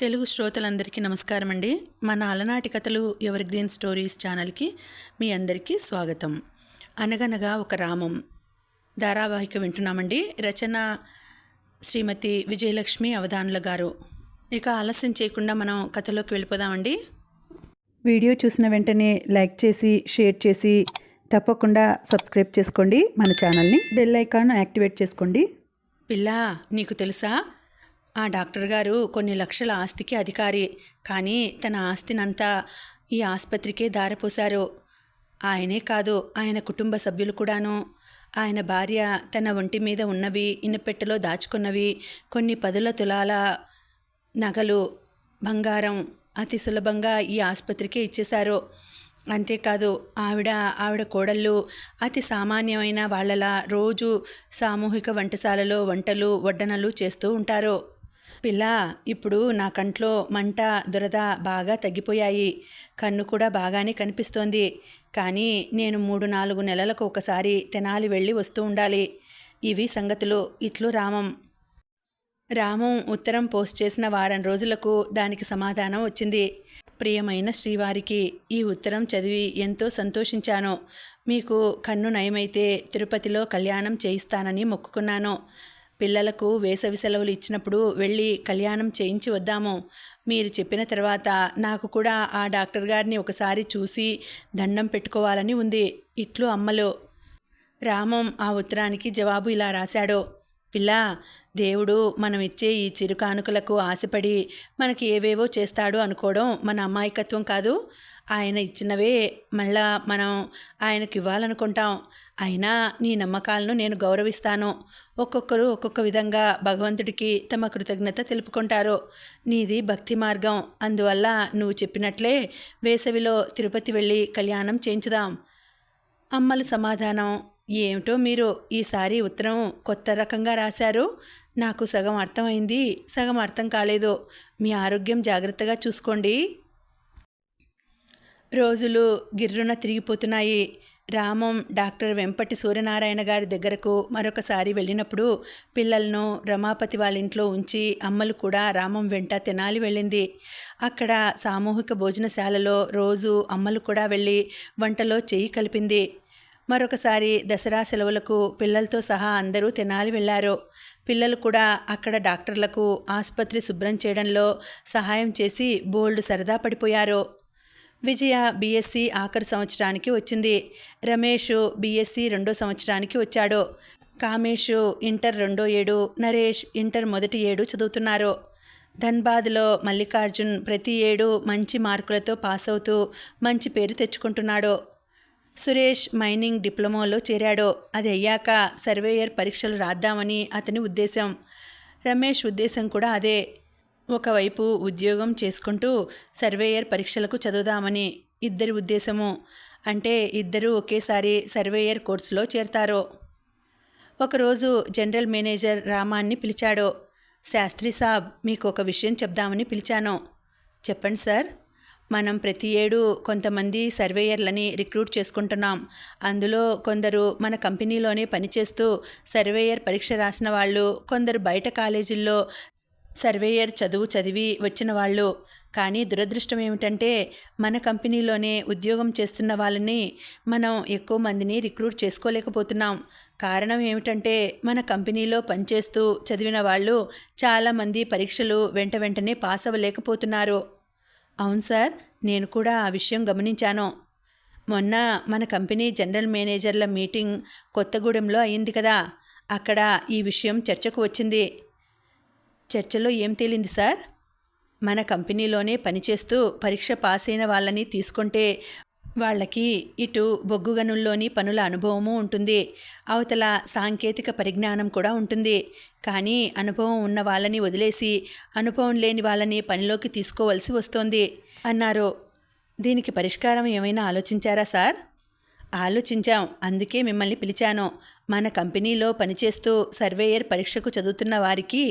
తెలుగు శ్రోతలందరికీ నమస్కారం అండి మన అలనాటి కథలు ఎవర్ గ్రీన్ స్టోరీస్ ఛానల్కి మీ అందరికీ స్వాగతం. అనగనగా ఒక రామం. ధారావాహిక వింటున్నామండి. రచన శ్రీమతి విజయలక్ష్మి అవధానుల గారు. ఇక ఆలస్యం చేయకుండా మనం కథలోకి వెళ్ళిపోదామండి. వీడియో చూసిన వెంటనే లైక్ చేసి షేర్ చేసి తప్పకుండా సబ్స్క్రైబ్ చేసుకోండి. మన ఛానల్ని బెల్ ఐకాన్ యాక్టివేట్ చేసుకోండి. పిల్ల నీకు తెలుసా? ఆ డాక్టర్ గారు కొన్ని లక్షల ఆస్తికి అధికారి కానీ తన ఆస్తినంతా ఈ ఆసుపత్రికే దారపోశారు. ఆయనే కాదు ఆయన కుటుంబ సభ్యులు కూడాను. ఆయన భార్య తన ఒంటి మీద ఉన్నవి ఇనపెట్టెలో దాచుకున్నవి కొన్ని పదుల తులాల నగలు బంగారం అతి సులభంగా ఈ ఆసుపత్రికే ఇచ్చేశారు. అంతేకాదు ఆవిడ ఆవిడ కోడళ్ళు అతి సామాన్యమైన వాళ్ళలా రోజు సామూహిక వంటశాలలో వంటలు వడ్డనలు చేస్తూ ఉంటారు. పిల్ల ఇప్పుడు నా కంట్లో మంట దురద బాగా తగ్గిపోయాయి. కన్ను కూడా బాగానే కనిపిస్తోంది. కానీ నేను మూడు నాలుగు నెలలకు ఒకసారి తెనాలి వెళ్ళి వస్తూ ఉండాలి. ఇవి సంగతులు. ఇట్లు రామం. రామం ఉత్తరం పోస్ట్ చేసిన వారం రోజులకు దానికి సమాధానం వచ్చింది. ప్రియమైన శ్రీవారికి ఈ ఉత్తరం చదివి ఎంతో సంతోషించాను. మీకు కన్ను నయమైతే తిరుపతిలో కళ్యాణం చేయిస్తానని మొక్కుకున్నాను. పిల్లలకు వేసవి సెలవులు ఇచ్చినప్పుడు వెళ్ళి కళ్యాణం చేయించి వద్దాము. మీరు చెప్పిన తర్వాత నాకు కూడా ఆ డాక్టర్ గారిని ఒకసారి చూసి దండం పెట్టుకోవాలని ఉంది. ఇట్లు అమ్మలు. రామం ఆ ఉత్తరానికి జవాబు ఇలా రాశాడు. పిల్ల దేవుడు మనం ఇచ్చే ఈ చిరు కానుకలకు ఆశపడి మనకి ఏవేవో చేస్తాడు అనుకోవడం మన అమాయకత్వం కాదు. ఆయన ఇచ్చినవే మళ్ళా మనం ఆయనకి ఇవ్వాలనుకుంటాం. అయినా నీ నమ్మకాలను నేను గౌరవిస్తాను. ఒక్కొక్కరు ఒక్కొక్క విధంగా భగవంతుడికి తమ కృతజ్ఞత తెలుపుకుంటారు. నీది భక్తి మార్గం. అందువల్ల నువ్వు చెప్పినట్లే వేసవిలో తిరుపతి వెళ్ళి కళ్యాణం చేయించుదాం. అమ్మలు సమాధానం. ఏమిటో మీరు ఈసారి ఉత్తరం కొత్త రకంగా రాశారు. నాకు సగం అర్థమైంది. సగం అర్థం కాలేదు. మీ ఆరోగ్యం జాగ్రత్తగా చూసుకోండి. రోజులు గిర్రున తిరిగిపోతున్నాయి. రామం డాక్టర్ వెంపటి సూర్యనారాయణ గారి దగ్గరకు మరొకసారి వెళ్ళినప్పుడు పిల్లలను రమాపతి వాళ్ళ ఇంట్లో ఉంచి అమ్మలు కూడా రామం వెంట తెనాలి వెళ్ళింది. అక్కడ సామూహిక భోజనశాలలో రోజు అమ్మలు కూడా వెళ్ళి వంటలో చేయి కలిపింది. మరొకసారి దసరా సెలవులకు పిల్లలతో సహా అందరూ తెనాలి వెళ్ళారు. పిల్లలు కూడా అక్కడ డాక్టర్లకు ఆసుపత్రి శుభ్రం చేయడంలో సహాయం చేసి బోల్డ్ సరదా పడిపోయారు. విజయ బీఎస్సీ ఆఖరి సంవత్సరానికి వచ్చింది. రమేష్ బీఎస్సీ రెండో సంవత్సరానికి వచ్చాడు. కామేష్ ఇంటర్ రెండో ఏడు నరేష్ ఇంటర్ మొదటి ఏడు చదువుతున్నారు. ధన్బాద్లో మల్లికార్జున్ ప్రతి ఏడు మంచి మార్కులతో పాస్ అవుతూ మంచి పేరు తెచ్చుకుంటున్నాడు. సురేష్ మైనింగ్ డిప్లొమాలో చేరాడు. అది అయ్యాక సర్వేయర్ పరీక్షలు రాద్దామని అతని ఉద్దేశం. రమేష్ ఉద్దేశం కూడా అదే. ఒకవైపు ఉద్యోగం చేసుకుంటూ సర్వేయర్ పరీక్షలకు చదువుదామని ఇద్దరి ఉద్దేశము. అంటే ఇద్దరూ ఒకేసారి సర్వేయర్ కోర్సులో చేరతారు. ఒకరోజు జనరల్ మేనేజర్ రామాన్ని పిలిచాడు. శాస్త్రి సాబ్ మీకు ఒక విషయం చెప్దామని పిలిచాను. చెప్పండి సార్ మనం ప్రతి ఏడు కొంతమంది సర్వేయర్లని రిక్రూట్ చేసుకుంటున్నాం. అందులో కొందరు మన కంపెనీలోనే పనిచేస్తూ సర్వేయర్ పరీక్ష రాసిన వాళ్ళు కొందరు బయట కాలేజీల్లో సర్వేయర్ చదువు చదివి వచ్చిన వాళ్ళు. కానీ దురదృష్టం ఏమిటంటే మన కంపెనీలోనే ఉద్యోగం చేస్తున్న వాళ్ళని మనం ఎక్కువ మందిని రిక్రూట్ చేసుకోలేకపోతున్నాం. కారణం ఏమిటంటే మన కంపెనీలో పనిచేస్తూ చదివిన వాళ్ళు చాలామంది పరీక్షలు వెంట వెంటనే పాస్ అవ్వలేకపోతున్నారు. అవును సార్ నేను కూడా ఆ విషయం గమనించాను. మొన్న మన కంపెనీ జనరల్ మేనేజర్ల మీటింగ్ కొత్తగూడెంలో అయింది కదా అక్కడ ఈ విషయం చర్చకు వచ్చింది. చర్చలో ఏం తేలింది సార్? మన కంపెనీలోనే పనిచేస్తూ పరీక్ష పాస్ అయిన వాళ్ళని తీసుకుంటే వాళ్ళకి ఇటు బొగ్గు గనుల్లోని పనుల అనుభవము ఉంటుంది. అవతల సాంకేతిక పరిజ్ఞానం కూడా ఉంటుంది. కానీ అనుభవం ఉన్న వాళ్ళని వదిలేసి అనుభవం లేని వాళ్ళని పనిలోకి తీసుకోవలసి వస్తోంది. అన్నారు దీనికి పరిష్కారం ఏమైనా ఆలోచించారా సార్? ఆలోచించాం. అందుకే మిమ్మల్ని పిలిచాను. మన కంపెనీలో పనిచేస్తూ సర్వేయర్ పరీక్షకు చదువుతున్న వారికి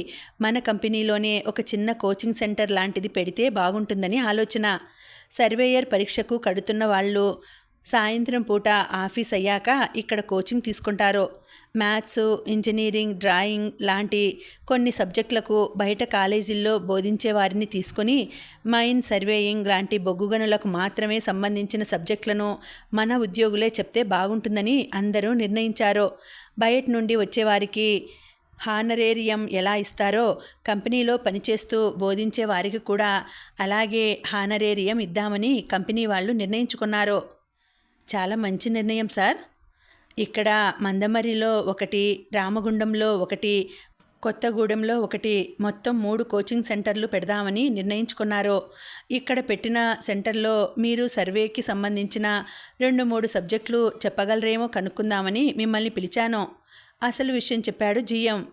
మన కంపెనీలోనే ఒక చిన్న కోచింగ్ సెంటర్ లాంటిది పెడితే బాగుంటుందని ఆలోచన. సర్వేయర్ పరీక్షకు కడుతున్న వాళ్ళు సాయంత్రం పూట ఆఫీస్ అయ్యాక ఇక్కడ కోచింగ్ తీసుకుంటారు. మ్యాథ్స్ ఇంజనీరింగ్ డ్రాయింగ్ లాంటి కొన్ని సబ్జెక్టులకు బయట కాలేజీల్లో బోధించే వారిని తీసుకొని మైన్ సర్వేయింగ్ లాంటి బొగ్గు గనులకు మాత్రమే సంబంధించిన సబ్జెక్టులను మన ఉద్యోగులే చెప్తే బాగుంటుందని అందరూ నిర్ణయించారు. బయట నుండి వచ్చేవారికి హానరేరియం ఎలా ఇస్తారో కంపెనీలో పనిచేస్తూ బోధించే వారికి కూడా అలాగే హానరేరియం ఇద్దామని కంపెనీ వాళ్ళు నిర్ణయించుకున్నారు. చాలా మంచి నిర్ణయం సార్. ఇక్కడ మందమరిలో ఒకటి రామగుండంలో ఒకటి కొత్తగూడెంలో ఒకటి మొత్తం మూడు కోచింగ్ సెంటర్లు పెడదామని నిర్ణయించుకున్నారు. ఇక్కడ పెట్టిన సెంటర్లో మీరు సర్వేకి సంబంధించిన రెండు మూడు సబ్జెక్టులు చెప్పగలరేమో కనుక్కుందామని మిమ్మల్ని పిలిచాను. అసలు విషయం చెప్పాడు జీఎం.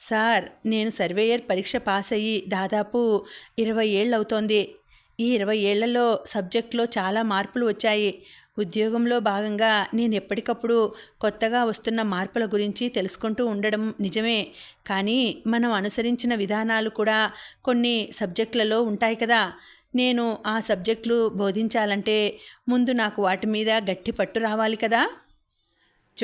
సార్ నేను సర్వేయర్ పరీక్ష పాస్ అయ్యి దాదాపు ఇరవై ఏళ్ళవుతోంది ఈ ఇరవై ఏళ్ళలో సబ్జెక్టులో చాలా మార్పులు వచ్చాయి. ఉద్యోగంలో భాగంగా నేను ఎప్పటికప్పుడు కొత్తగా వస్తున్న మార్పుల గురించి తెలుసుకుంటూ ఉండడం నిజమే. కానీ మనం అనుసరించిన విధానాలు కూడా కొన్ని సబ్జెక్టులలో ఉంటాయి కదా. నేను ఆ సబ్జెక్టులు బోధించాలంటే ముందు నాకు వాటి మీద గట్టి పట్టు రావాలి కదా.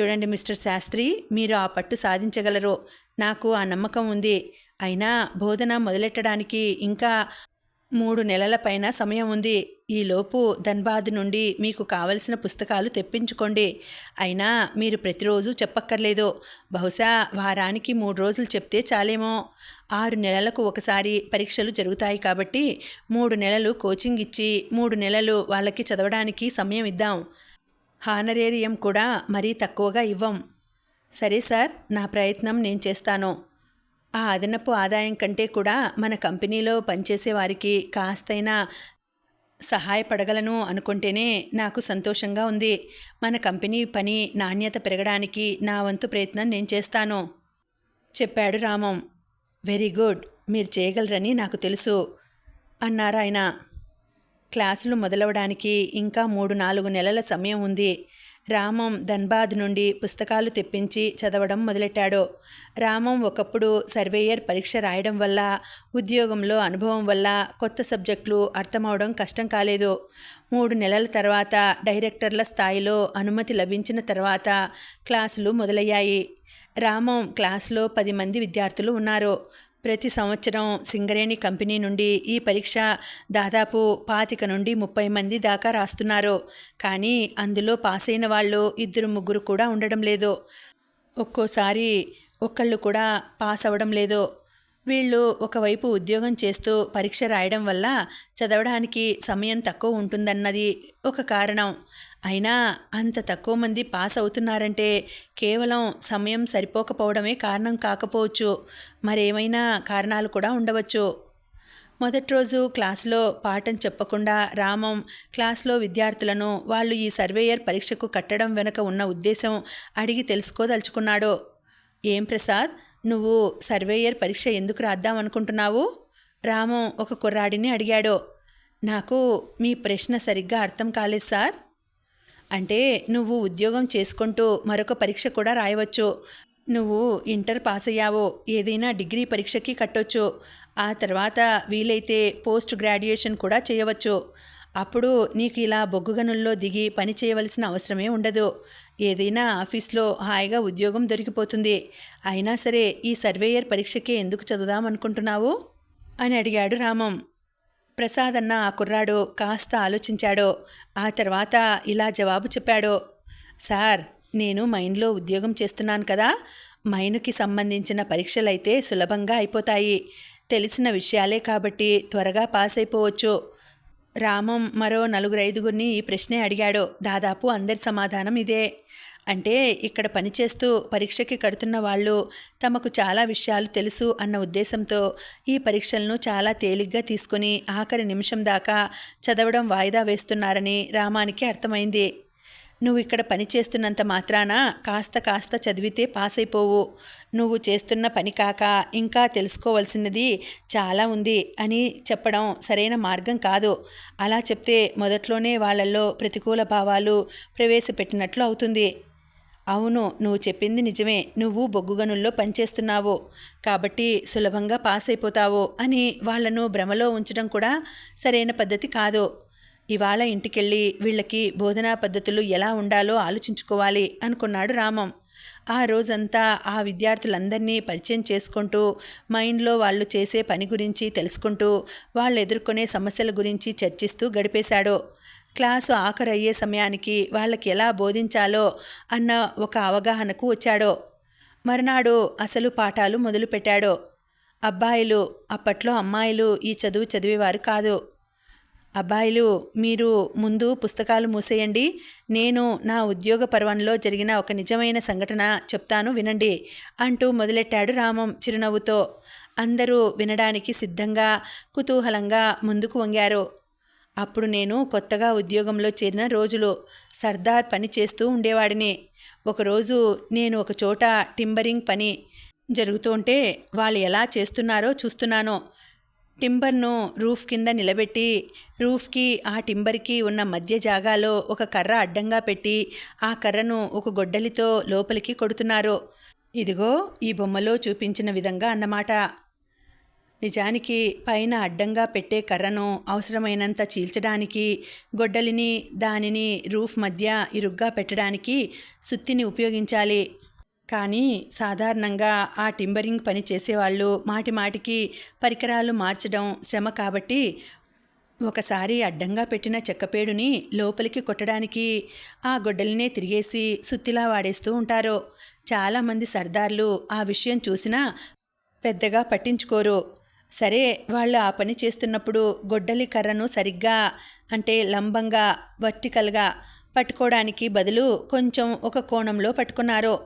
చూడండి మిస్టర్ శాస్త్రి మీరు ఆ పట్టు సాధించగలరు. నాకు ఆ నమ్మకం ఉంది. అయినా బోధన మొదలెట్టడానికి ఇంకా మూడు నెలల పైన సమయం ఉంది. ఈలోపు ధన్బాద్ నుండి మీకు కావలసిన పుస్తకాలు తెప్పించుకోండి. అయినా మీరు ప్రతిరోజు చెప్పక్కర్లేదు. బహుశా వారానికి మూడు రోజులు చెప్తే చాలేమో. ఆరు నెలలకు ఒకసారి పరీక్షలు జరుగుతాయి కాబట్టి మూడు నెలలు కోచింగ్ ఇచ్చి మూడు నెలలు వాళ్ళకి చదవడానికి సమయం ఇద్దాం. హానరేరియం కూడా మరీ తక్కువగా ఇవ్వం. సరే సార్ నా ప్రయత్నం నేను చేస్తాను. ఆ అదనపు ఆదాయం కంటే కూడా మన కంపెనీలో పనిచేసే వారికి కాస్తైనా సహాయపడగలను అనుకుంటేనే నాకు సంతోషంగా ఉంది. మన కంపెనీ పని నాణ్యత పెరగడానికి నా వంతు ప్రయత్నం నేను చేస్తాను. చెప్పాడు రామం. Very good. మీరు చేయగలరని నాకు తెలుసు అన్నారు ఆయన క్లాసులు మొదలవడానికి ఇంకా మూడు నాలుగు నెలల సమయం ఉంది. రామం ధన్బాద్ నుండి పుస్తకాలు తెప్పించి చదవడం మొదలెట్టాడు. రామం ఒకప్పుడు సర్వేయర్ పరీక్ష రాయడం వల్ల ఉద్యోగంలో అనుభవం వల్ల కొత్త సబ్జెక్టులు అర్థమవడం కష్టం కాలేదు. మూడు నెలల తర్వాత డైరెక్టర్ల స్థాయిలో అనుమతి లభించిన తర్వాత క్లాసులు మొదలయ్యాయి. రామం క్లాస్లో పది మంది విద్యార్థులు ఉన్నారు. ప్రతి సంవత్సరం సింగరేణి కంపెనీ నుండి ఈ పరీక్ష దాదాపు పాతిక నుండి ముప్పై మంది దాకా రాస్తున్నారు. కానీ అందులో పాస్ అయిన వాళ్ళు ఇద్దరు ముగ్గురు కూడా ఉండడం లేదు. ఒక్కోసారి ఒక్కళ్ళు కూడా పాస్ అవ్వడం లేదు. వీళ్ళు ఒకవైపు ఉద్యోగం చేస్తూ పరీక్ష రాయడం వల్ల చదవడానికి సమయం తక్కువ ఉంటుందన్నది ఒక కారణం. అయినా అంత తక్కువ మంది పాస్ అవుతున్నారంటే కేవలం సమయం సరిపోకపోవడమే కారణం కాకపోవచ్చు. మరేమైనా కారణాలు కూడా ఉండవచ్చు. మొదటి రోజు క్లాస్లో పాఠం చెప్పకుండా రామం క్లాస్లో విద్యార్థులను వాళ్ళు ఈ సర్వేయర్ పరీక్షకు కట్టడం వెనుక ఉన్న ఉద్దేశం అడిగి తెలుసుకోదలుచుకున్నాడు. ఏం ప్రసాద్? నువ్వు సర్వేయర్ పరీక్ష ఎందుకు రాద్దాం అనుకుంటున్నావు? రామం ఒక కుర్రాడిని అడిగాడు. నాకు మీ ప్రశ్న సరిగ్గా అర్థం కాలేదు సార్. అంటే నువ్వు ఉద్యోగం చేసుకుంటూ మరొక పరీక్ష కూడా రాయవచ్చు. నువ్వు ఇంటర్ పాస్ అయ్యావో ఏదైనా డిగ్రీ పరీక్షకి కట్టొచ్చు. ఆ తర్వాత వీలైతే పోస్ట్ గ్రాడ్యుయేషన్ కూడా చేయవచ్చు. అప్పుడు నీకు ఇలా బొగ్గు గనుల్లో దిగి పని చేయవలసిన అవసరమే ఉండదు. ఏదైనా ఆఫీస్లో హాయిగా ఉద్యోగం దొరికిపోతుంది. అయినా సరే ఈ సర్వేయర్ పరీక్షకే ఎందుకు చదువుదామనుకుంటున్నావు అని అడిగాడు రామం. ప్రసాద్ అన్న ఆ కుర్రాడు కాస్త ఆలోచించాడో ఆ తర్వాత ఇలా జవాబు చెప్పాడో సార్ నేను మైన్లో ఉద్యోగం చేస్తున్నాను కదా మైనుకి సంబంధించిన పరీక్షలైతే సులభంగా అయిపోతాయి. తెలిసిన విషయాలే కాబట్టి త్వరగా పాస్ అయిపోవచ్చు రామం మరో నలుగురు ఐదుగురిని ఈ ప్రశ్నే అడిగాడు. దాదాపు అందరి సమాధానం ఇదే. అంటే ఇక్కడ పనిచేస్తూ పరీక్షకి కడుతున్న వాళ్ళు తమకు చాలా విషయాలు తెలుసు అన్న ఉద్దేశంతో ఈ పరీక్షలను చాలా తేలిగ్గా తీసుకుని ఆఖరి నిమిషం దాకా చదవడం వాయిదా వేస్తున్నారని రామానికి అర్థమైంది. నువ్వు ఇక్కడ పని చేస్తున్నంత మాత్రాన? కాస్త కాస్త చదివితే పాస్ అయిపోవు నువ్వు చేస్తున్న పని కాక ఇంకా తెలుసుకోవాల్సినది చాలా ఉంది అని చెప్పడం సరైన మార్గం కాదు. అలా చెప్తే మొదట్లోనే వాళ్ళల్లో ప్రతికూల భావాలు ప్రవేశపెట్టినట్లు అవుతుంది. అవును నువ్వు చెప్పింది నిజమే. నువ్వు బొగ్గుగనుల్లో పనిచేస్తున్నావు. కాబట్టి సులభంగా పాస్ అయిపోతావు అని వాళ్ళను భ్రమలో ఉంచడం కూడా సరైన పద్ధతి కాదు. ఇవాళ ఇంటికెళ్ళి వీళ్ళకి బోధనా పద్ధతులు ఎలా ఉండాలో ఆలోచించుకోవాలి అనుకున్నాడు రామం. ఆ రోజంతా ఆ విద్యార్థులందరినీ పరిచయం చేసుకుంటూ మైండ్లో వాళ్ళు చేసే పని గురించి తెలుసుకుంటూ వాళ్ళు ఎదుర్కొనే సమస్యల గురించి చర్చిస్తూ గడిపేశాడు. క్లాసు ఆఖరు అయ్యే సమయానికి వాళ్ళకి ఎలా బోధించాలో అన్న ఒక అవగాహనకు వచ్చాడో. మరునాడు అసలు పాఠాలు మొదలుపెట్టాడో. అబ్బాయిలు అప్పట్లో అమ్మాయిలు ఈ చదువు చదివేవారు కాదు. అబ్బాయిలు మీరు ముందు పుస్తకాలు మూసేయండి. నేను నా ఉద్యోగ పర్వంలో జరిగిన ఒక నిజమైన సంఘటన చెప్తాను వినండి అంటూ మొదలెట్టాడు రామం చిరునవ్వుతో. అందరూ వినడానికి సిద్ధంగా కుతూహలంగా ముందుకు వంగారు. అప్పుడు నేను కొత్తగా ఉద్యోగంలో చేరిన రోజులో సర్దార్ పని చేస్తూ ఉండేవాడిని. ఒకరోజు నేను ఒక చోట టింబరింగ్ పని జరుగుతుంటే వాళ్ళు ఎలా చేస్తున్నారో చూస్తున్నాను. టింబర్ను రూఫ్ కింద నిలబెట్టి రూఫ్కి ఆ టింబర్కి ఉన్న మధ్య జాగాలో ఒక కర్ర అడ్డంగా పెట్టి ఆ కర్రను ఒక గొడ్డలితో లోపలికి కొడుతున్నారు. ఇదిగో ఈ బొమ్మలో చూపించిన విధంగా అన్నమాట. నిజానికి పైన అడ్డంగా పెట్టే కర్రను అవసరమైనంత చీల్చడానికి గొడ్డలిని దానిని రూఫ్ మధ్య ఇరుగ్గా పెట్టడానికి సుత్తిని ఉపయోగించాలి. కానీ సాధారణంగా ఆ టింబరింగ్ పని చేసేవాళ్ళు మాటి మాటికి పరికరాలు మార్చడం శ్రమ కాబట్టి ఒకసారి అడ్డంగా పెట్టిన చెక్కపేడుని లోపలికి కొట్టడానికి ఆ గొడ్డలినే తిరిగేసి సుత్తిలా వాడేస్తూ ఉంటారు. చాలామంది సర్దార్లు ఆ విషయం చూసినా పెద్దగా పట్టించుకోరు. సరే వాళ్ళు ఆ పని చేస్తున్నప్పుడు గొడ్డలి కర్రను సరిగ్గా అంటే లంబంగా వర్టికల్గా పట్టుకోవడానికి బదులు కొంచెం ఒక కోణంలో పట్టుకున్నారు.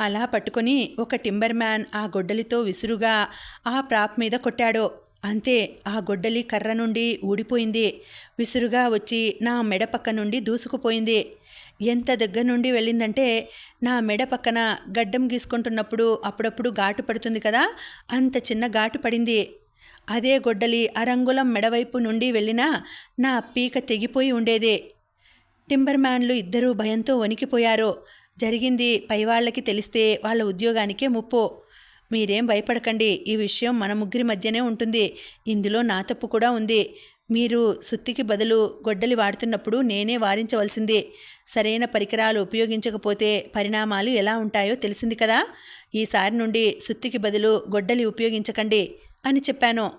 అలా పట్టుకొని ఒక టింబర్ మ్యాన్ ఆ గొడ్డలితో విసురుగా ఆ ప్రాప్ మీద కొట్టాడు. అంతే ఆ గొడ్డలి కర్ర నుండి ఊడిపోయింది. విసురుగా వచ్చి నా మెడ పక్క నుండి దూసుకుపోయింది. ఎంత దగ్గర నుండి వెళ్ళిందంటే నా మెడ పక్కన గడ్డం గీసుకుంటున్నప్పుడు అప్పుడప్పుడు ఘాటు పడుతుంది కదా అంత చిన్న ఘాటు పడింది. అదే గొడ్డలి అరంగుళం మెడవైపు నుండి వెళ్ళినా నా పీక తెగిపోయి ఉండేదే. టింబర్ మ్యాన్లు ఇద్దరూ భయంతో వణికిపోయారు. జరిగింది పైవాళ్ళకి తెలిస్తే వాళ్ళ ఉద్యోగానికే ముప్పు. మీరేం భయపడకండి ఈ విషయం మన ముగ్గురి మధ్యనే ఉంటుంది. ఇందులో నా తప్పు కూడా ఉంది. మీరు సుత్తికి బదులు గొడ్డలి వాడుతున్నప్పుడు నేనే వారించవలసింది. సరైన పరికరాలు ఉపయోగించకపోతే పరిణామాలు ఎలా ఉంటాయో తెలిసింది కదా? ఈసారి నుండి సుత్తికి బదులు గొడ్డలి ఉపయోగించకండి అని చెప్పాను.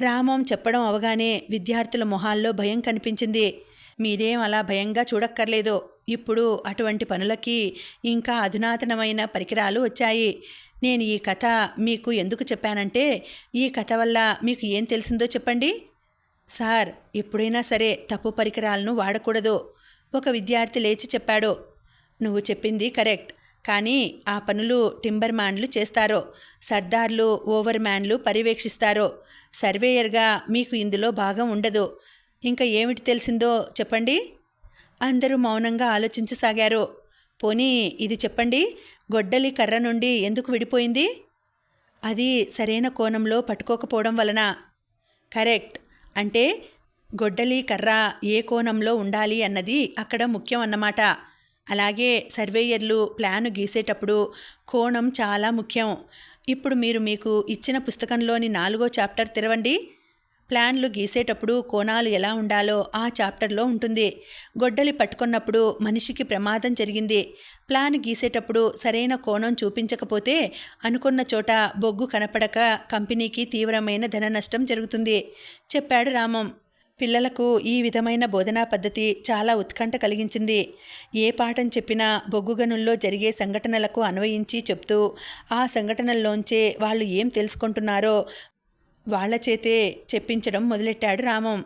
రామం చెప్పడం అవగానే విద్యార్థుల మొహాల్లో భయం కనిపించింది. మీరేం అలా భయంగా చూడక్కర్లేదు. ఇప్పుడు అటువంటి పనులకి ఇంకా అధునాతనమైన పరికరాలు వచ్చాయి. నేను ఈ కథ మీకు ఎందుకు చెప్పానంటే ఈ కథ వల్ల మీకు ఏం తెలిసిందో చెప్పండి. సార్ ఎప్పుడైనా సరే తప్పు పరికరాలను వాడకూడదు. ఒక విద్యార్థి లేచి చెప్పాడు. నువ్వు చెప్పింది కరెక్ట్. కానీ ఆ పనులు టింబర్ మ్యాన్లు చేస్తారు. సర్దార్లు ఓవర్ మ్యాన్లు పర్యవేక్షిస్తారు. సర్వేయర్గా మీకు ఇందులో భాగం ఉండదు. ఇంకా ఏమిటి తెలిసిందో చెప్పండి. అందరూ మౌనంగా ఆలోచించసాగారు. పోనీ ఇది చెప్పండి గొడ్డలి కర్ర నుండి ఎందుకు విడిపోయింది? అది సరైన కోణంలో పట్టుకోకపోవడం వలన. కరెక్ట్. అంటే గొడ్డలి కర్ర ఏ కోణంలో ఉండాలి అన్నది అక్కడ ముఖ్యం అన్నమాట. అలాగే సర్వేయర్లు ప్లాను గీసేటప్పుడు కోణం చాలా ముఖ్యం. ఇప్పుడు మీరు మీకు ఇచ్చిన పుస్తకంలోని నాలుగో చాప్టర్ తెరవండి. ప్లాన్లు గీసేటప్పుడు కోణాలు ఎలా ఉండాలో ఆ చాప్టర్లో ఉంటుంది. గొడ్డలి పట్టుకున్నప్పుడు మనిషికి ప్రమాదం జరిగింది. ప్లాన్ గీసేటప్పుడు సరైన కోణం చూపించకపోతే అనుకున్న చోట బొగ్గు కనపడక కంపెనీకి తీవ్రమైన ధన నష్టం జరుగుతుంది. చెప్పాడు రామం. పిల్లలకు ఈ విధమైన బోధనా పద్ధతి చాలా ఉత్కంఠ కలిగించింది. ఏ పాఠం చెప్పినా బొగ్గు గనుల్లో జరిగే సంఘటనలకు అన్వయించి చెప్తూ ఆ సంఘటనల్లోంచే వాళ్ళు ఏం తెలుసుకుంటున్నారో వాళ్ళ చేతే చెప్పించడం మొదలెట్టాడు రామం.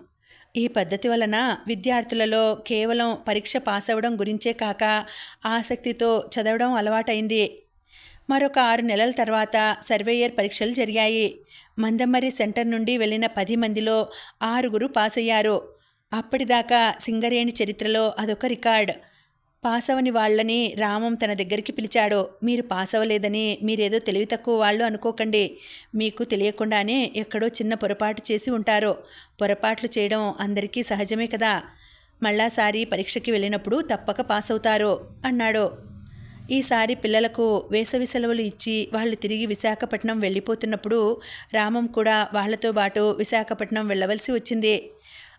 ఈ పద్ధతి వలన విద్యార్థులలో కేవలం పరీక్ష పాస్ అవ్వడం గురించే కాక ఆసక్తితో చదవడం అలవాటైంది. మరొక ఆరు నెలల తర్వాత సర్వేయర్ పరీక్షలు జరిగాయి. మందమ్మరి సెంటర్ నుండి వెళ్ళిన పది మందిలో ఆరుగురు పాస్ అయ్యారు అప్పటిదాకా సింగరేణి చరిత్రలో అదొక రికార్డ్. పాసవని వాళ్ళని రామం తన దగ్గరికి పిలిచాడో మీరు పాసవలేదని మీరేదో తెలివి తక్కువ వాళ్ళు అనుకోకండి. మీకు తెలియకుండానే ఎక్కడో చిన్న పొరపాటు చేసి ఉంటారో. పొరపాట్లు చేయడం అందరికీ సహజమే కదా. మళ్ళాసారి పరీక్షకి వెళ్ళినప్పుడు తప్పక పాస్ అవుతారో అన్నాడు ఈసారి పిల్లలకు వేసవి సెలవులు ఇచ్చి వాళ్ళు తిరిగి విశాఖపట్నం వెళ్ళిపోతున్నప్పుడు రామం కూడా వాళ్ళతో పాటు విశాఖపట్నం వెళ్ళవలసి వచ్చింది.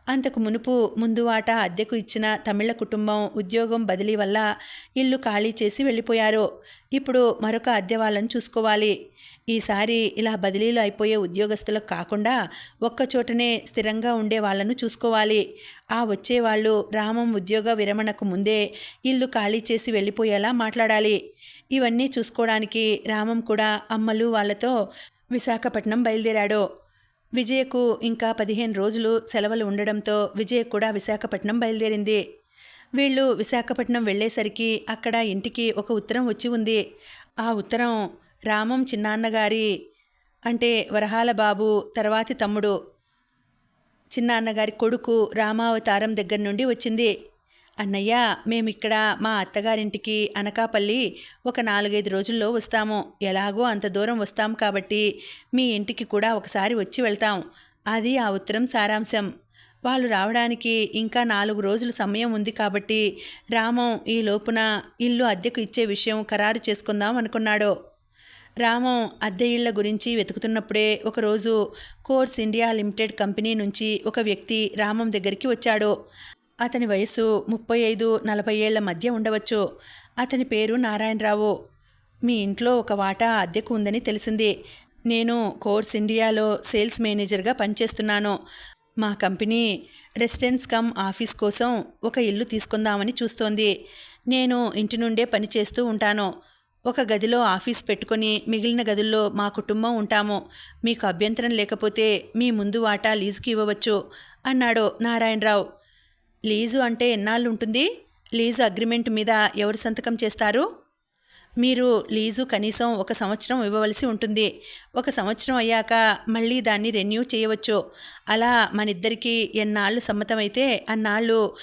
అంతకు మునుపు ముందు వాట అద్దెకు ఇచ్చిన తమిళ కుటుంబం ఉద్యోగం బదిలీ వల్ల ఇల్లు ఖాళీ చేసి వెళ్ళిపోయారు. ఇప్పుడు మరొక అద్దె వాళ్ళని చూసుకోవాలి. ఈసారి ఇలా బదిలీలు అయిపోయే ఉద్యోగస్తులకు కాకుండా ఒక్కచోటనే స్థిరంగా ఉండే వాళ్ళను చూసుకోవాలి. ఆ వచ్చే వాళ్ళు రామం ఉద్యోగ విరమణకు ముందే ఇల్లు ఖాళీ చేసి వెళ్ళిపోయేలా మాట్లాడాలి. ఇవన్నీ చూసుకోవడానికి రామం కూడా అమ్మలు వాళ్ళతో విశాఖపట్నం బయలుదేరాడు. విజయకు ఇంకా పదిహేను రోజులు సెలవులు ఉండడంతో విజయ కూడా విశాఖపట్నం బయలుదేరింది. వీళ్ళు విశాఖపట్నం వెళ్ళేసరికి అక్కడ ఇంటికి ఒక ఉత్తరం వచ్చి ఉంది. ఆ ఉత్తరం రామం చిన్నాన్నగారి అంటే వరహాల బాబు తర్వాతి తమ్ముడు చిన్నాన్నగారి కొడుకు రామావతారం దగ్గర నుండి వచ్చింది. అన్నయ్య మేమిక్కడ మా అత్తగారింటికి అనకాపల్లి ఒక నాలుగైదు రోజుల్లో వస్తాము. ఎలాగో అంత దూరం వస్తాం కాబట్టి మీ ఇంటికి కూడా ఒకసారి వచ్చి వెళ్తాం. అది ఆ ఉత్తరం సారాంశం. వాళ్ళు రావడానికి ఇంకా నాలుగు రోజులు సమయం ఉంది కాబట్టి రామం ఈ లోపున ఇల్లు అద్దెకు ఇచ్చే విషయం ఖరారు చేసుకుందాం అనుకున్నాడు. రామం అద్దె ఇళ్ళ గురించి వెతుకుతున్నప్పుడే ఒకరోజు కోర్స్ ఇండియా లిమిటెడ్ కంపెనీ నుంచి ఒక వ్యక్తి రామం దగ్గరికి వచ్చాడు. అతని వయస్సు ముప్పై ఐదు నలభై ఏళ్ళ మధ్య ఉండవచ్చు. అతని పేరు నారాయణరావు. మీ ఇంట్లో ఒక వాటా అద్దెకు ఉందని తెలిసింది. నేను కోర్స్ ఇండియాలో సేల్స్ మేనేజర్గా పనిచేస్తున్నాను. మా కంపెనీ రెసిడెన్స్ కమ్ ఆఫీస్ కోసం ఒక ఇల్లు తీసుకుందామని చూస్తోంది. నేను ఇంటి నుండే పనిచేస్తూ ఉంటాను. ఒక గదిలో ఆఫీస్ పెట్టుకొని మిగిలిన గదుల్లో మా కుటుంబం ఉంటాము. మీకు అభ్యంతరం లేకపోతే మీ ముందు వాటా లీజుకి ఇవ్వవచ్చు అన్నాడు నారాయణరావు. లీజు అంటే ఎన్నాళ్ళు ఉంటుంది లీజు అగ్రిమెంట్ మీద ఎవరు సంతకం చేస్తారు? మీరు లీజు కనీసం ఒక సంవత్సరం ఇవ్వవలసి ఉంటుంది. ఒక సంవత్సరం అయ్యాక మళ్ళీ దాన్ని రెన్యూ చేయవచ్చు. అలా మనిద్దరికీ ఎన్నాళ్ళు సమ్మతమైతే అన్నాళ్ళు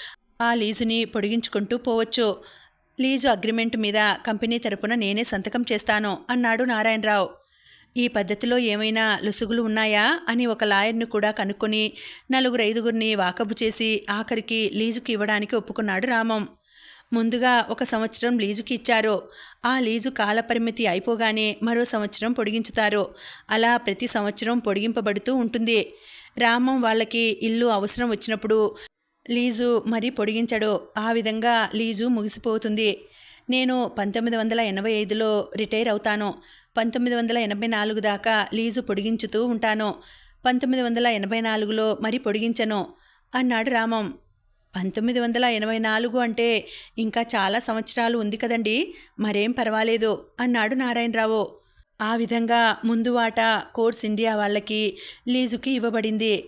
ఆ లీజుని పొడిగించుకుంటూ పోవచ్చు. లీజు అగ్రిమెంట్ మీద కంపెనీ తరపున నేనే సంతకం చేస్తాను అన్నాడు నారాయణరావు. ఈ పద్ధతిలో ఏమైనా లొసుగులు ఉన్నాయా? అని ఒక లాయర్ని కూడా కనుక్కొని నలుగురు ఐదుగురిని వాకబు చేసి ఆఖరికి లీజుకి ఇవ్వడానికి ఒప్పుకున్నాడు రామం. ముందుగా ఒక సంవత్సరం లీజుకి ఇచ్చారు ఆ లీజు కాలపరిమితి అయిపోగానే మరో సంవత్సరం పొడిగించుతారు అలా ప్రతి సంవత్సరం పొడిగింపబడుతూ ఉంటుంది. రామం వాళ్ళకి ఇల్లు అవసరం వచ్చినప్పుడు లీజు మరీ పొడిగించడు ఆ విధంగా లీజు ముగిసిపోతుంది. నేను పంతొమ్మిది వందల ఎనభై ఐదులో రిటైర్ అవుతాను. పంతొమ్మిది వందల ఎనభై నాలుగు దాకా లీజు పొడిగించుతూ ఉంటాను పంతొమ్మిది వందల ఎనభై నాలుగులో మరి పొడిగించను అన్నాడు రామం. పంతొమ్మిది వందల ఎనభై నాలుగు అంటే ఇంకా చాలా సంవత్సరాలు ఉంది కదండి మరేం పర్వాలేదు అన్నాడు నారాయణరావు. ఆ విధంగా ముందు వాట కోర్స్ ఇండియా వాళ్ళకి లీజుకి ఇవ్వబడింది.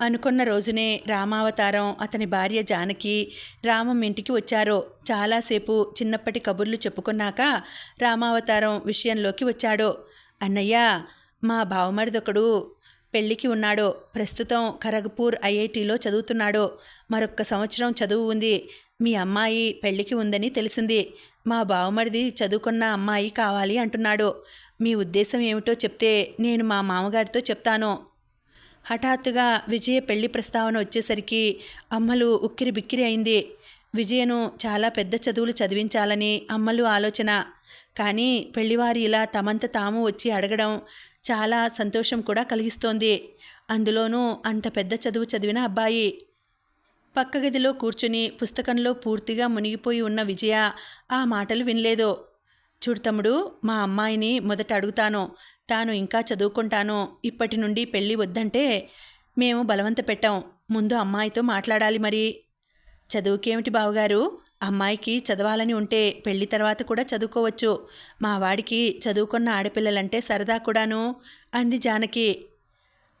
అనుకున్న రోజునే రామావతారం అతని భార్య జానకి రామం ఇంటికి వచ్చారు. చాలాసేపు చిన్నప్పటి కబుర్లు చెప్పుకున్నాక రామావతారం విషయంలోకి వచ్చాడు. అన్నయ్య మా బావమరిదొకడు పెళ్ళికి ఉన్నాడు. ప్రస్తుతం ఖరగ్పూర్ ఐఐటిలో చదువుతున్నాడు. మరొక్క సంవత్సరం చదువు ఉంది. మీ అమ్మాయి పెళ్ళికి ఉందని తెలిసింది. మా బావమరిది చదువుకున్న అమ్మాయి కావాలి అంటున్నాడు. మీ ఉద్దేశం ఏమిటో చెప్తే నేను మా మామగారితో చెప్తాను. హఠాత్తుగా విజయ పెళ్ళి ప్రస్తావన వచ్చేసరికి అమ్మలు ఉక్కిరి బిక్కిరి అయింది. విజయను చాలా పెద్ద చదువులు చదివించాలని అమ్మలు ఆలోచన. కానీ పెళ్ళివారు ఇలా తమంత తాము వచ్చి అడగడం చాలా సంతోషం కూడా కలిగిస్తోంది. అందులోనూ అంత పెద్ద చదువు చదివిన అబ్బాయి. పక్క గదిలో కూర్చుని పుస్తకంలో పూర్తిగా మునిగిపోయి ఉన్న విజయ ఆ మాటలు వినలేదు. చూడు తమ్ముడు మా అమ్మాయిని మొదట అడుగుతాను. తాను ఇంకా చదువుకుంటాను ఇప్పటి నుండి పెళ్ళి వద్దంటే మేము బలవంత పెట్టాం. ముందు అమ్మాయితో మాట్లాడాలి మరి. చదువుకేమిటి బావగారు? అమ్మాయికి చదవాలని ఉంటే పెళ్ళి తర్వాత కూడా చదువుకోవచ్చు. మా వాడికి చదువుకున్న ఆడపిల్లలంటే సరదా కూడాను అంది జానకి.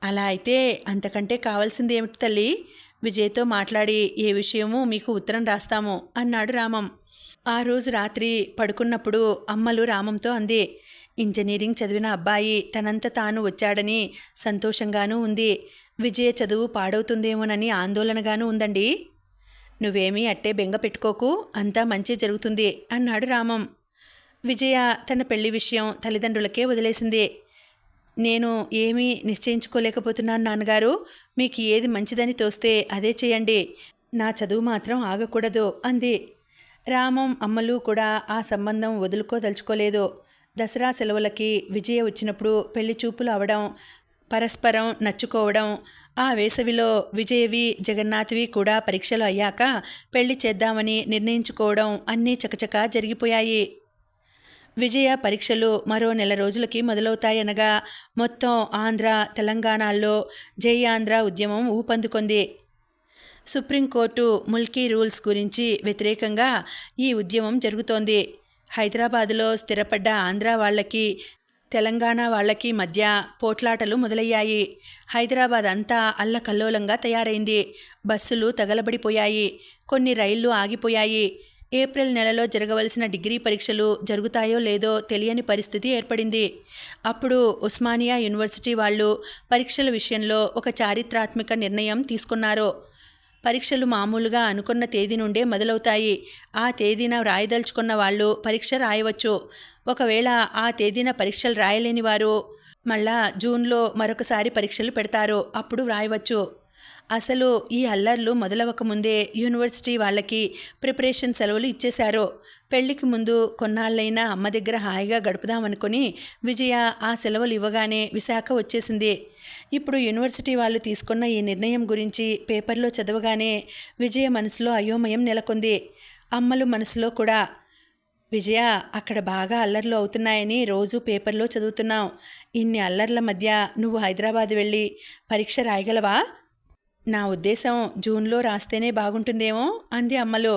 అలా అయితే అంతకంటే కావాల్సింది ఏమిటి తల్లి? విజయ్తో మాట్లాడి ఏ విషయమూ మీకు ఉత్తరం రాస్తాము అన్నాడు రామం. ఆ రోజు రాత్రి పడుకున్నప్పుడు అమ్మలు రామంతో అంది. ఇంజనీరింగ్ చదివిన అబ్బాయి తనంత తాను వచ్చాడని సంతోషంగానూ ఉంది. విజయ చదువు పాడవుతుందేమోనని ఆందోళనగానూ ఉందండి. నువ్వేమీ అట్టే బెంగ పెట్టుకోకు అంతా మంచి జరుగుతుంది అన్నాడు రామం. విజయ తన పెళ్ళి విషయం తల్లిదండ్రులకే వదిలేసింది. నేను ఏమీ నిశ్చయించుకోలేకపోతున్నాను నాన్నగారు మీకు ఏది మంచిదని తోస్తే అదే చేయండి. నా చదువు మాత్రం ఆగకూడదు అంది. రామం అమ్మలు కూడా ఆ సంబంధం వదులుకోదలుచుకోలేదు. దసరా సెలవులకి విజయ వచ్చినప్పుడు పెళ్ళి చూపులు అవడం పరస్పరం నచ్చుకోవడం ఆ వేసవిలో విజయవి జగన్నాథ్వి కూడా పరీక్షలు అయ్యాక పెళ్ళి చేద్దామని నిర్ణయించుకోవడం అన్నీ చకచకా జరిగిపోయాయి. విజయ పరీక్షలు మరో నెల రోజులకి మొదలవుతాయనగా మొత్తం ఆంధ్ర తెలంగాణల్లో జై ఆంధ్ర ఉద్యమం ఊపందుకుంది. సుప్రీంకోర్టు ముల్కీ రూల్స్ గురించి వ్యతిరేకంగా ఈ ఉద్యమం జరుగుతోంది. హైదరాబాదులో స్థిరపడ్డ ఆంధ్ర వాళ్ళకి తెలంగాణ వాళ్ళకి మధ్య పోట్లాటలు మొదలయ్యాయి. హైదరాబాద్ అంతా అల్లకల్లోలంగా తయారైంది. బస్సులు తగలబడిపోయాయి. కొన్ని రైళ్ళు ఆగిపోయాయి. ఏప్రిల్ నెలలో జరగవలసిన డిగ్రీ పరీక్షలు జరుగుతాయో లేదో తెలియని పరిస్థితి ఏర్పడింది. అప్పుడు ఉస్మానియా యూనివర్సిటీ వాళ్ళు పరీక్షల విషయంలో ఒక చారిత్రాత్మక నిర్ణయం తీసుకున్నారు. పరీక్షలు మామూలుగా అనుకున్న తేదీ నుండే మొదలవుతాయి. ఆ తేదీన వ్రాయదలుచుకున్న వాళ్ళు పరీక్ష రాయవచ్చు. ఒకవేళ ఆ తేదీన పరీక్షలు రాయలేని వారు మళ్ళా జూన్లో మరొకసారి పరీక్షలు పెడతారు. అప్పుడు వ్రాయవచ్చు. అసలు ఈ అల్లర్లు మొదలవక ముందే యూనివర్సిటీ వాళ్ళకి ప్రిపరేషన్ సెలవులు ఇచ్చేశారు. పెళ్ళికి ముందు కొన్నాళ్ళైనా అమ్మ దగ్గర హాయిగా గడుపుదామనుకొని విజయ ఆ సెలవులు ఇవ్వగానే విశాఖ వచ్చేసింది. ఇప్పుడు యూనివర్సిటీ వాళ్ళు తీసుకున్న ఈ నిర్ణయం గురించి పేపర్లో చదవగానే విజయ మనసులో అయోమయం నెలకొంది. అమ్మలు మనసులో కూడా విజయ అక్కడ బాగా అల్లర్లు అవుతున్నాయని రోజు పేపర్లో చదువుతున్నాం ఇన్ని అల్లర్ల మధ్య నువ్వు హైదరాబాద్ వెళ్ళి పరీక్ష రాయగలవా? నా ఉద్దేశం జూన్లో రాస్తేనే బాగుంటుందేమో అంది అమ్మలో.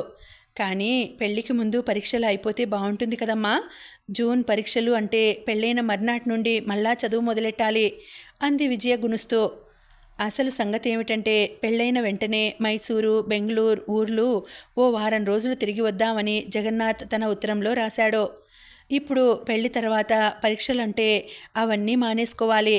కానీ పెళ్ళికి ముందు పరీక్షలు అయిపోతే బాగుంటుంది కదమ్మా. జూన్ పరీక్షలు అంటే పెళ్ళైన మర్నాటి నుండి మళ్ళా చదువు మొదలెట్టాలి అంది విజయ గునుస్తూ. అసలు సంగతి ఏమిటంటే పెళ్ళైన వెంటనే మైసూరు బెంగళూరు ఊర్లు ఓ వారం రోజులు తిరిగి వద్దామని జగన్నాథ్ తన ఉత్తరంలో రాశాడు. ఇప్పుడు పెళ్ళి తర్వాత పరీక్షలంటే అవన్నీ మానేసుకోవాలి.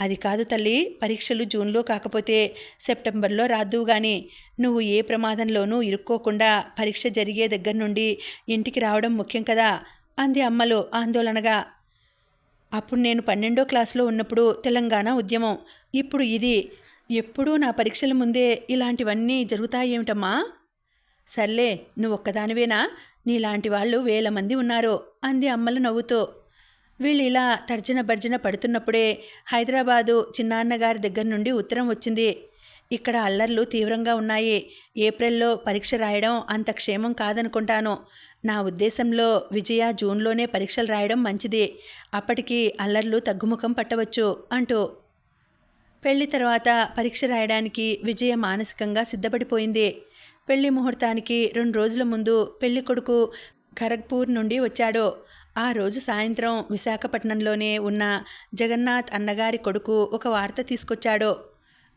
అది కాదు తల్లి పరీక్షలు జూన్లో కాకపోతే సెప్టెంబర్లో రాదు గాని. నువ్వు ఏ ప్రమాదంలోనూ ఇరుక్కోకుండా పరీక్ష జరిగే దగ్గర నుండి ఇంటికి రావడం ముఖ్యం కదా? అంది అమ్మలు ఆందోళనగా. అప్పుడు నేను పన్నెండో క్లాస్లో ఉన్నప్పుడు తెలంగాణ ఉద్యమం. ఇప్పుడు ఇది. ఎప్పుడూ నా పరీక్షల ముందే ఇలాంటివన్నీ జరుగుతాయేమిటమ్మా? సర్లే నువ్వు ఒక్కదానివేనా నీలాంటి వాళ్ళు వేల మంది ఉన్నారు అంది అమ్మలు నవ్వుతూ. వీళ్ళు ఇలా తర్జన భర్జన పడుతున్నప్పుడే హైదరాబాదు చిన్నాన్నగారి దగ్గర నుండి ఉత్తరం వచ్చింది. ఇక్కడ అల్లర్లు తీవ్రంగా ఉన్నాయి. ఏప్రిల్లో పరీక్ష రాయడం అంత క్షేమం కాదనుకుంటాను. నా ఉద్దేశంలో విజయ జూన్లోనే పరీక్షలు రాయడం మంచిది. అప్పటికి అల్లర్లు తగ్గుముఖం పట్టవచ్చు అంటూ. పెళ్ళి తర్వాత పరీక్ష రాయడానికి విజయ మానసికంగా సిద్ధపడిపోయింది. పెళ్ళి ముహూర్తానికి రెండు రోజుల ముందు పెళ్ళి కొడుకు ఖరగ్పూర్ నుండి వచ్చాడు. ఆ రోజు సాయంత్రం విశాఖపట్నంలోనే ఉన్న జగన్నాథ్ అన్నగారి కొడుకు ఒక వార్త తీసుకొచ్చాడో.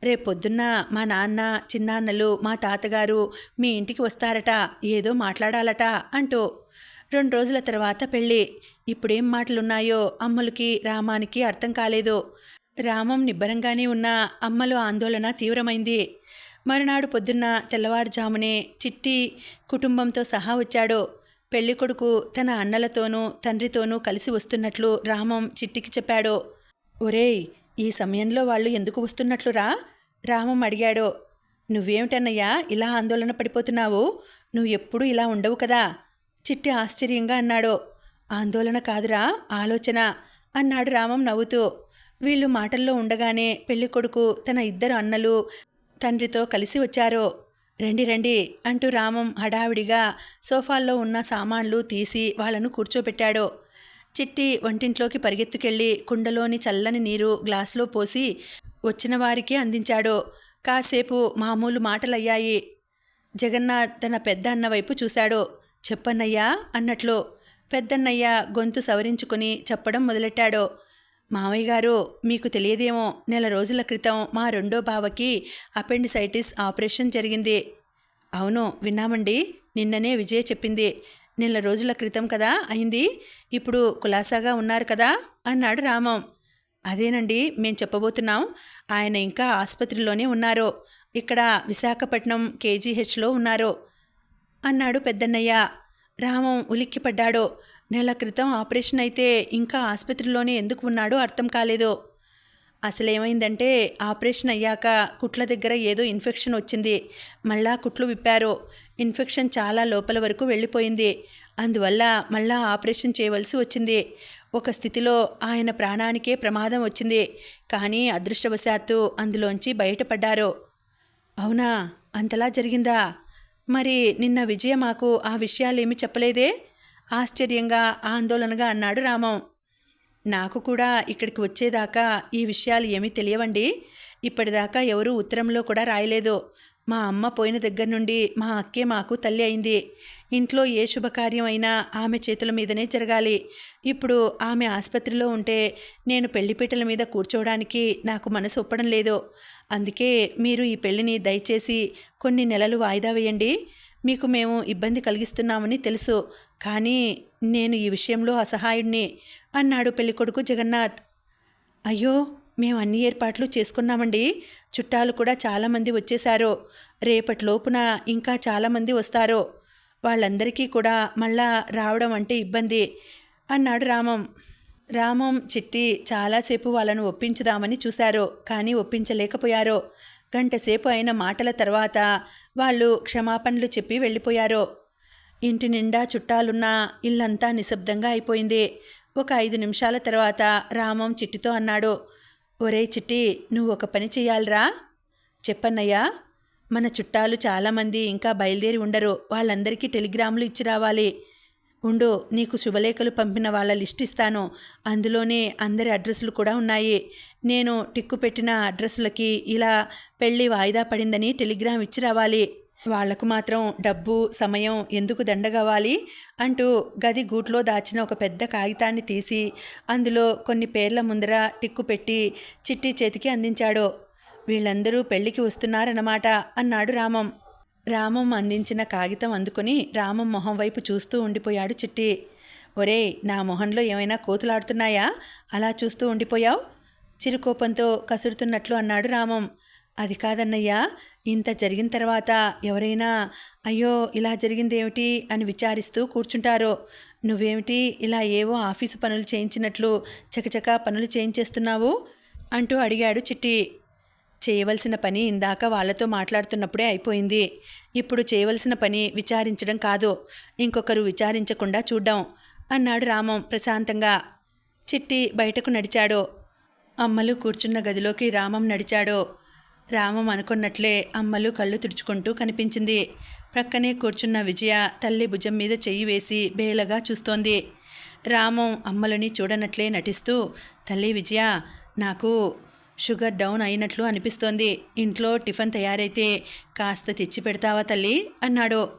రేపొద్దున్న మా నాన్న చిన్నాన్నలు మా తాతగారు మీ ఇంటికి వస్తారట ఏదో మాట్లాడాలట అంటూ రెండు రోజుల తర్వాత పెళ్ళి. ఇప్పుడేం మాటలున్నాయో అమ్మలకి రామానికి అర్థం కాలేదు. రామం నిబ్బరంగానే ఉన్న అమ్మలో ఆందోళన తీవ్రమైంది. మరునాడు పొద్దున్న తెల్లవారుజామునే చిట్టి కుటుంబంతో సహా వచ్చాడు. పెళ్ళికొడుకు తన అన్నలతోనూ తండ్రితోనూ కలిసి వస్తున్నట్లు రామం చిట్టికి చెప్పాడో. ఒరేయ్ ఈ సమయంలో వాళ్ళు ఎందుకు వస్తున్నట్లురా? రామం అడిగాడు. నువ్వేమిటన్నయ్యా ఇలా ఆందోళన పడిపోతున్నావు? నువ్వు ఎప్పుడూ ఇలా ఉండవు కదా? చిట్టి ఆశ్చర్యంగా అన్నాడు. ఆందోళన కాదురా ఆలోచన అన్నాడు రామం నవ్వుతూ. వీళ్ళు మాటల్లో ఉండగానే పెళ్ళికొడుకు తన ఇద్దరు అన్నలు తండ్రితో కలిసి వచ్చారు. రండి రండి అంటూ రామం హడావిడిగా సోఫాల్లో ఉన్న సామాన్లు తీసి వాళ్ళను కూర్చోబెట్టాడు చిట్టి వంటింట్లోకి పరిగెత్తుకెళ్ళి కుండలోని చల్లని నీరు గ్లాసులో పోసి వచ్చిన వారికి అందించాడు. కాసేపు మామూలు మాటలయ్యాయి. జగన్నాథ్ తన పెద్ద అన్న వైపు చూశాడు. చెప్పన్నయ్యా అన్నట్లు పెద్దన్నయ్య గొంతు సవరించుకుని చెప్పడం మొదలెట్టాడు. మావయ్య గారు మీకు తెలియదేమో నెల రోజుల క్రితం మా రెండో బావకి అపెండిసైటిస్ ఆపరేషన్ జరిగింది. అవును విన్నామండి. నిన్ననే విజయ చెప్పింది. నెల రోజుల క్రితం కదా అయింది. ఇప్పుడు కులాసాగా ఉన్నారు కదా అన్నాడు రామం. అదేనండి మేం చెప్పబోతున్నాం. ఆయన ఇంకా ఆసుపత్రిలోనే ఉన్నారు. ఇక్కడ విశాఖపట్నం కేజీహెచ్లో ఉన్నారు అన్నాడు పెద్దన్నయ్య. రామం ఉలిక్కిపడ్డాడు. నెల క్రితం ఆపరేషన్ అయితే ఇంకా ఆసుపత్రిలోనే ఎందుకు ఉన్నాడో అర్థం కాలేదు. అసలేమైందంటే ఆపరేషన్ అయ్యాక కుట్ల దగ్గర ఏదో ఇన్ఫెక్షన్ వచ్చింది. మళ్ళా కుట్లు విప్పారు. ఇన్ఫెక్షన్ చాలా లోపల వరకు వెళ్ళిపోయింది. అందువల్ల మళ్ళా ఆపరేషన్ చేయవలసి వచ్చింది. ఒక స్థితిలో ఆయన ప్రాణానికే ప్రమాదం వచ్చింది. కానీ అదృష్టవశాత్తు అందులోంచి బయటపడ్డారు. అవునా? అంతలా జరిగిందా? మరి నిన్న విజయ మాకు ఆ విషయాలేమీ చెప్పలేదే? ఆశ్చర్యంగా ఆందోళనగా అన్నాడు రామం. నాకు కూడా ఇక్కడికి వచ్చేదాకా ఈ విషయాలు ఏమీ తెలియవండి. ఇప్పటిదాకా ఎవరూ ఉత్తరంలో కూడా రాయలేదు. మా అమ్మ పోయిన దగ్గర నుండి మా అక్కే మాకు తల్లి అయింది. ఇంట్లో ఏ శుభకార్యం అయినా ఆమె చేతుల మీదనే జరగాలి. ఇప్పుడు ఆమె ఆసుపత్రిలో ఉంటే నేను పెళ్ళిపీటల మీద కూర్చోవడానికి నాకు మనసు ఒప్పడం లేదు. అందుకే మీరు ఈ పెళ్ళిని దయచేసి కొన్ని నెలలు వాయిదా వేయండి. మీకు మేము ఇబ్బంది కలిగిస్తున్నామని తెలుసు. కానీ నేను ఈ విషయంలో అసహాయుడిని అన్నాడు పెళ్ళికొడుకు జగన్నాథ్. అయ్యో మేము అన్ని ఏర్పాట్లు చేసుకున్నామండి. చుట్టాలు కూడా చాలామంది వచ్చేశారు. రేపటి లోపున ఇంకా చాలామంది వస్తారు. వాళ్ళందరికీ కూడా మళ్ళా రావడం అంటే ఇబ్బంది అన్నాడు రామం. రామం చిట్టి చాలాసేపు వాళ్ళను ఒప్పించుదామని చూశారు. కానీ ఒప్పించలేకపోయారు. గంటసేపు అయిన మాటల తర్వాత వాళ్ళు క్షమాపణలు చెప్పి వెళ్ళిపోయారు. ఇంటి నిండా చుట్టాలున్నా ఇల్లంతా నిశ్శబ్దంగా అయిపోయింది. ఒక ఐదు నిమిషాల తర్వాత రామం చిట్టితో అన్నాడు ఒరే చిట్టి నువ్వు ఒక పని చేయాలిరా చెప్పన్నయ్యా మన చుట్టాలు చాలామంది ఇంకా బయలుదేరి ఉండరు. వాళ్ళందరికీ టెలిగ్రాములు ఇచ్చి రావాలి. ఉండు నీకు శుభలేఖలు పంపిన వాళ్ళ లిస్ట్ ఇస్తాను. అందులోనే అందరి అడ్రస్లు కూడా ఉన్నాయి. నేను టిక్కు పెట్టిన అడ్రస్లకి ఇలా పెళ్ళి వాయిదా పడిందని టెలిగ్రామ్ ఇచ్చి రావాలి. వాళ్ళకు మాత్రం డబ్బు సమయం ఎందుకు దండగవ్వాలి అంటూ గది గూట్లో దాచిన ఒక పెద్ద కాగితాన్ని తీసి అందులో కొన్ని పేర్ల ముందర టిక్కు పెట్టి చిట్టి చేతికి అందించాడు. వీళ్ళందరూ పెళ్ళికి వస్తున్నారన్నమాట అన్నాడు రామం. రామం అందించిన కాగితం అందుకుని రామం మొహం వైపు చూస్తూ ఉండిపోయాడు చిట్టి. ఒరేయ్ నా మొహంలో ఏమైనా కోతులాడుతున్నాయా? అలా చూస్తూ ఉండిపోయావు? చిరుకోపంతో కసురుతున్నట్లు అన్నాడు రామం. అది కాదన్నయ్యా ఇంత జరిగిన తర్వాత ఎవరైనా అయ్యో ఇలా జరిగిందేమిటి అని విచారిస్తూ కూర్చుంటారో. నువ్వేమిటి ఇలా ఏవో ఆఫీసు పనులు చేయించినట్లు చకచకా పనులు చేయించేస్తున్నావు? అంటూ అడిగాడు చిట్టి. చేయవలసిన పని ఇందాక వాళ్ళతో మాట్లాడుతున్నప్పుడే అయిపోయింది. ఇప్పుడు చేయవలసిన పని విచారించడం కాదు. ఇంకొకరు విచారించకుండా చూడ్డం అన్నాడు రామం ప్రశాంతంగా. చిట్టి బయటకు నడిచాడు. అమ్మలు కూర్చున్న గదిలోకి రామం నడిచాడు. రామం అనుకున్నట్లే అమ్మలు కళ్ళు తుడుచుకుంటూ కనిపించింది. ప్రక్కనే కూర్చున్న విజయ తల్లి భుజం మీద చెయ్యి వేసి బేలగా చూస్తోంది. రామం అమ్మలని చూడనట్లే నటిస్తూ తల్లి విజయ నాకు షుగర్ డౌన్ అయినట్లు అనిపిస్తోంది. ఇంట్లో టిఫిన్ తయారైతే కాస్త తెచ్చి పెడతావా తల్లి అన్నాడు.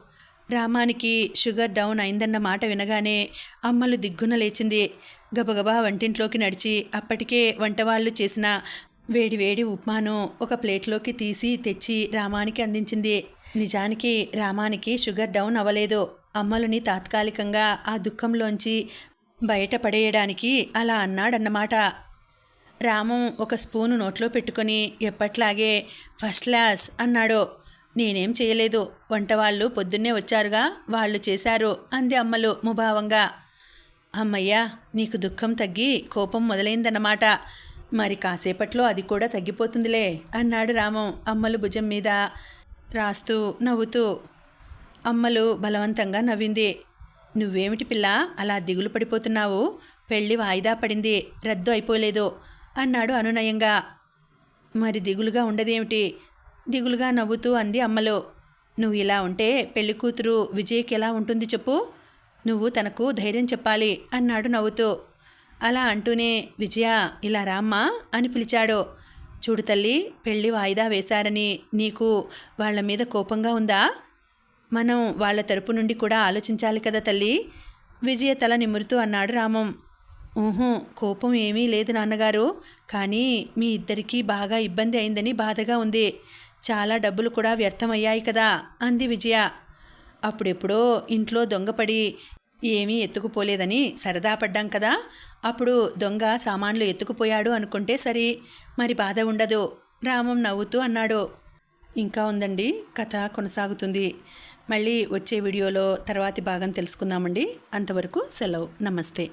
రామానికి షుగర్ డౌన్ అయిందన్న మాట వినగానే అమ్మలు దిగ్గున లేచింది. గబగబా వంటింట్లోకి నడిచి అప్పటికే వంటవాళ్ళు చేసిన వేడి వేడి ఉప్మాను ఒక ప్లేట్లోకి తీసి తెచ్చి రామానికి అందించింది. నిజానికి రామానికి షుగర్ డౌన్ అవ్వలేదు. అమ్మలుని తాత్కాలికంగా ఆ దుఃఖంలోంచి బయటపడేయడానికి అలా అన్నాడన్నమాట. రామం ఒక స్పూను నోట్లో పెట్టుకొని ఎప్పట్లాగే ఫస్ట్ క్లాస్ అన్నాడు. నేనేం చేయలేదు. వంట వాళ్ళు పొద్దున్నే వచ్చారుగా. వాళ్ళు చేశారు అంది అమ్మలు ముభావంగా. అమ్మయ్యా నీకు దుఃఖం తగ్గి కోపం మొదలైందన్నమాట. మరి కాసేపట్లో అది కూడా తగ్గిపోతుందిలే అన్నాడు రామం అమ్మలు భుజం మీద రాస్తూ నవ్వుతూ. అమ్మలు బలవంతంగా నవ్వింది. నువ్వేమిటి పిల్ల అలా దిగులు పడిపోతున్నావు? పెళ్ళి వాయిదా పడింది రద్దు అయిపోలేదు అన్నాడు అనునయంగా. మరి దిగులుగా ఉండదేమిటి? దిగులుగా నవ్వుతూ అంది అమ్మలు. నువ్వు ఇలా ఉంటే పెళ్ళి కూతురు విజయ్కి ఎలా ఉంటుంది చెప్పు? నువ్వు తనకు ధైర్యం చెప్పాలి అన్నాడు నవ్వుతూ. అలా అంటూనే విజయ ఇలా రామ్మా అని పిలిచాడు. చూడు తల్లి పెళ్ళి వాయిదా వేశారని నీకు వాళ్ళ మీద కోపంగా ఉందా? మనం వాళ్ళ తరపు నుండి కూడా ఆలోచించాలి కదా తల్లి విజయ తల నిమురుతూ అన్నాడు రామం. ఊహూ కోపం ఏమీ లేదు నాన్నగారు కానీ మీ ఇద్దరికీ బాగా ఇబ్బంది అయిందని బాధగా ఉంది. చాలా డబ్బులు కూడా వ్యర్థమయ్యాయి కదా అంది విజయ. అప్పుడెప్పుడో ఇంట్లో దొంగపడి ఏమీ ఎత్తుకుపోలేదని సరదా పడ్డాం కదా. అప్పుడు దొంగ సామాన్లు ఎత్తుకుపోయాడు అనుకుంటే సరి మరి బాధ ఉండదు. రామం నవ్వుతూ అన్నాడు. ఇంకా ఉందండి కథ కొనసాగుతుంది. మళ్ళీ వచ్చే వీడియోలో తర్వాతి భాగం తెలుసుకుందామండి. అంతవరకు సెలవు. నమస్తే.